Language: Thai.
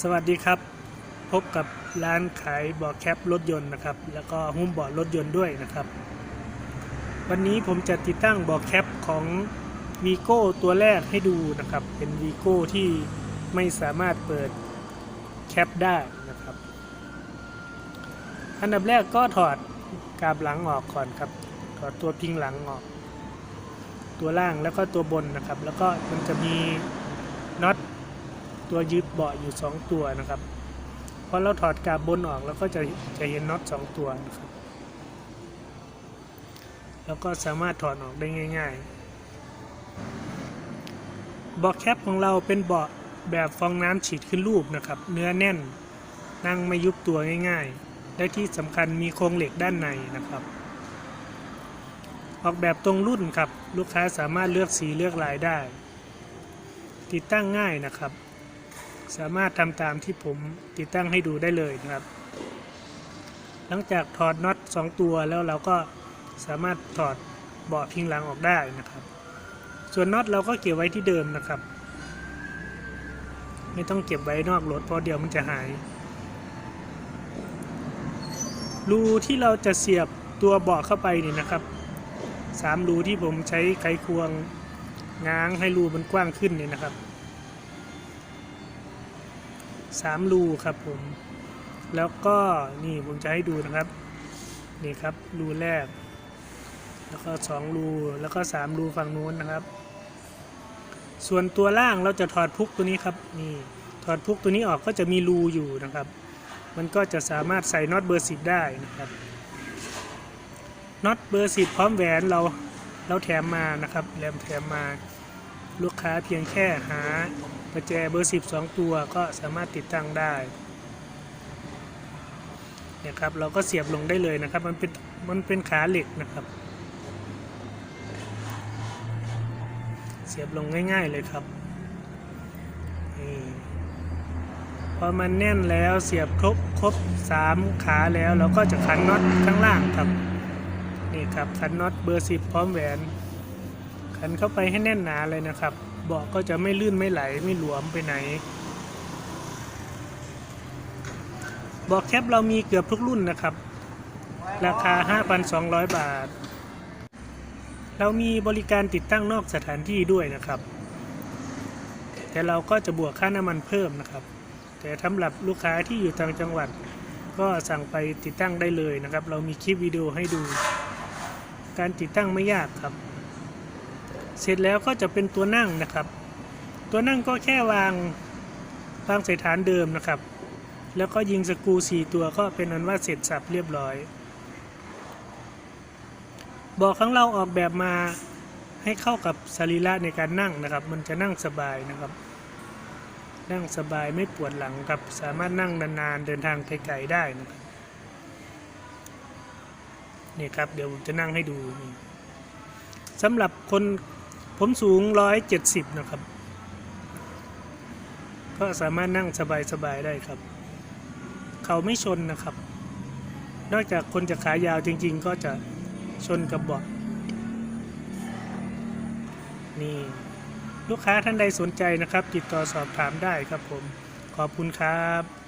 สวัสดีครับ พบกับร้านขายเบาะแคปรถยนต์นะครับ แล้วก็หุ้มเบาะรถยนต์ด้วยนะครับ วันนี้ผมจะติดตั้งเบาะแคปของวีโก้ตัวแรกให้ดูนะครับ เป็นวีโก้ที่ไม่สามารถเปิดแคปได้นะครับ อันดับแรกก็ถอดกาบหลังออกก่อนครับ ถอดตัวพิงหลังออก ตัวล่างแล้วก็ตัวบนนะครับ แล้วก็มันจะมีน็อต ตัวยึดเบาะอยู่ 2 ตัวนะครับพอเราถอดกาบบนออกแล้วก็จะจะเห็นน็อต2ตัวนะครับแล้วก็สามารถถอดออกได้ง่ายๆเบาะแคปของเราเป็นเบาะแบบฟองน้ำฉีดขึ้นรูปนะครับ เนื้อแน่นนั่งไม่ยุบตัวง่ายๆ และที่สำคัญมีโครงเหล็กด้านในนะครับ ออกแบบตรงรุ่นครับ ลูกค้าสามารถเลือกสีเลือกลายได้ ติดตั้งง่ายนะครับ สามารถทำตามที่ผมติดตั้งให้ดูได้เลยนะครับ หลังจากถอดน็อต2ตัวแล้วเราก็สามารถถอดเบาะพิงหลังออกได้นะครับ ส่วนน็อตเราก็เก็บไว้ที่เดิมนะครับ ไม่ต้องเก็บไว้นอกรถเพราะเดี๋ยวมันจะหาย รูที่เราจะเสียบตัวเบาะเข้าไปนี่นะครับสามรูที่ผมใช้ไขควงง้างให้รูมันกว้างขึ้นนี่นะครับ สามรูครับผม แล้วก็นี่ผมจะให้ดูนะครับ นี่ครับรูแรก แล้วก็สองรู แล้วก็สามรูฝั่งนู้นนะครับ ส่วนตัวล่างเราจะถอดพุกตัวนี้ครับ นี่ถอดพุกตัวนี้ออกก็จะมีรูอยู่นะครับ มันก็จะสามารถใส่น็อตเบอร์สิบได้นะครับ น็อตเบอร์สิบพร้อมแหวนเราเราแถมมานะครับแรมแถมมาลูกค้าเพียงแค่หา ประแจเบอร์ 12 ตัวก็สามารถติดตั้งได้เนี่ยครับเราก็เสียบลงได้เลยนะครับ มันเป็นมันเป็นขาเหล็กนะครับ เสียบลงง่าย ๆเลยครับนี่พอมันแน่นแล้วเสียบครบครบ3ขาแล้วเราก็จะขันน็อตข้างล่างครับนี่ครับขันน็อตเบอร์10พร้อมแหวน ขันเข้าไปให้แน่นหนาเลยนะครับ เบาะก็จะไม่ลื่นไม่ไหลไม่หลวมไปไหนเบาะแคปเรามีเกือบทุกรุ่นนะครับ ราคา 5,200 บาท เรามีบริการติดตั้งนอกสถานที่ด้วยนะครับ แต่เราก็จะบวกค่าน้ำมันเพิ่มนะครับ แต่สำหรับลูกค้าที่อยู่ต่างจังหวัด ก็สั่งไปติดตั้งได้เลยนะครับ เรามีคลิปวิดีโอให้ดู การติดตั้งไม่ยากครับ เสร็จแล้วก็จะเป็นตัวนั่งนะครับ ตัวนั่งก็แค่วางวางใส่ฐานเดิมนะครับ แล้วก็ยิงสกรูสี่ตัวก็เป็นอันว่าเสร็จสับเรียบร้อยบอกข้างเราออกแบบมาให้เข้ากับสรีระในการนั่งนะครับ มันจะนั่งสบายนะครับ นั่งสบายไม่ปวดหลังครับ สามารถนั่งนานๆเดินทางไกลๆได้นะครับนี่ครับเดี๋ยวผมจะนั่งให้ดูสำหรับคน ผมสูง 170 นะครับ ก็สามารถนั่งสบายๆได้ครับ เขาไม่ชนนะครับ นอกจากคนจะขายาวจริงๆ ก็จะชนกับเบาะนี่ลูกค้าท่านใดสนใจนะครับ ติดต่อสอบถามได้ครับผม ขอบคุณครับ